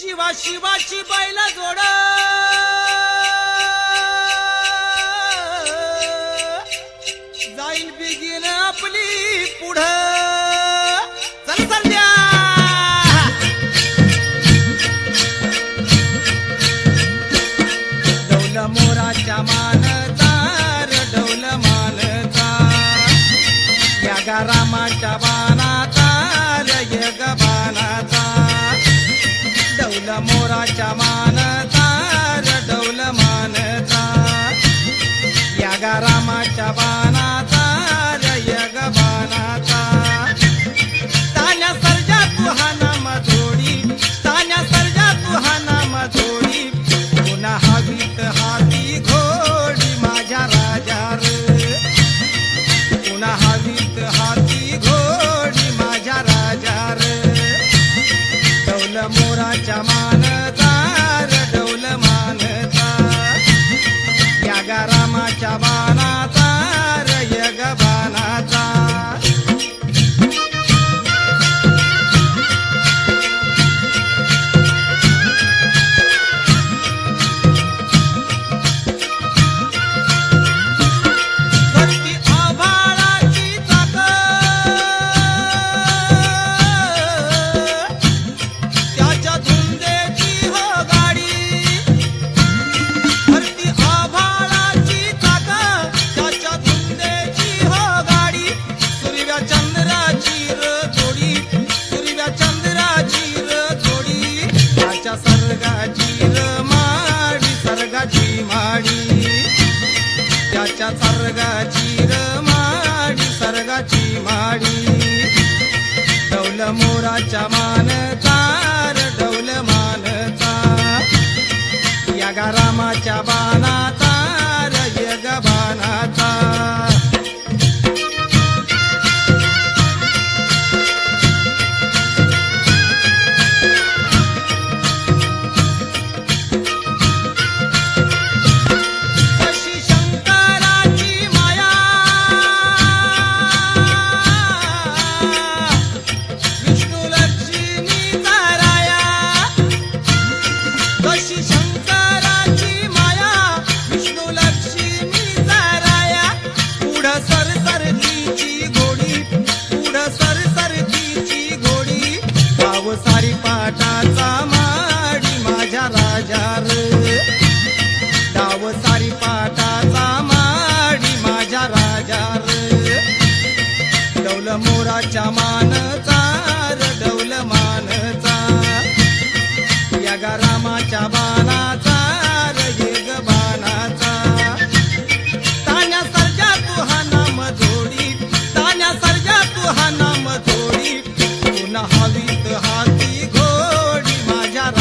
जीवा शिवाची बायला जोड. जाईल बिगिन आपली पुढ. रामाच्या बानाचा जय गबानाचा रडवलं मोराच्या मानता रडवलं मानता. या गारामाच्या बाणात सर्गाची माडी सरगाची माडी. डौल मोराच्या मानचा डौल मानचा. या रामाच्या चार यग चार amor a chamán.